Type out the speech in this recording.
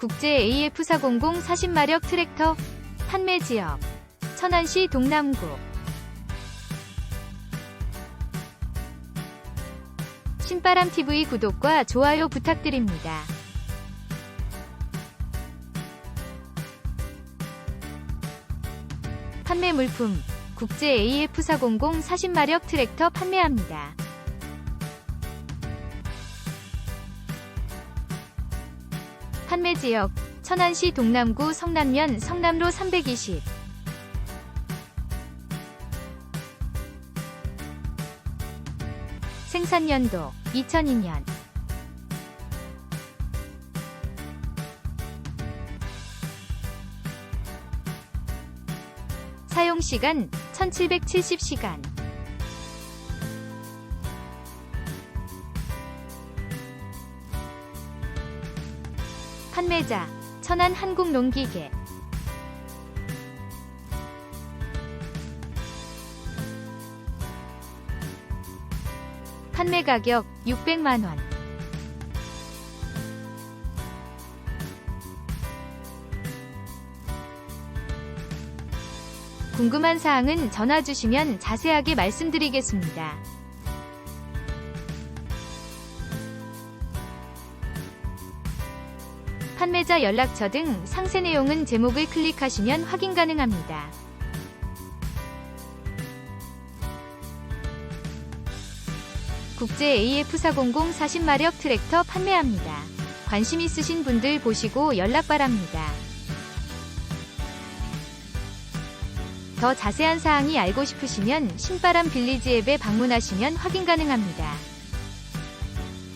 국제 AF400 40마력 트랙터 판매 지역 천안시 동남구 신바람TV 구독과 좋아요 부탁드립니다. 판매 물품 국제 AF400 40마력 트랙터 판매합니다. 판매 지역 천안시 동남구 성남면 성남로 320 생산 연도 2002년. 사용 시간 1770시간 판매자 천안 한국농기계 판매 가격 600만 원 궁금한 사항은 전화 주시면 자세하게 말씀드리겠습니다. 판매자 연락처 등 상세 내용은 제목을 클릭하시면 확인 가능합니다. 국제 AF400 40마력 트랙터 판매합니다. 관심 있으신 분들 보시고 연락 바랍니다. 더 자세한 사항이 알고 싶으시면 신바람 빌리지 앱에 방문하시면 확인 가능합니다.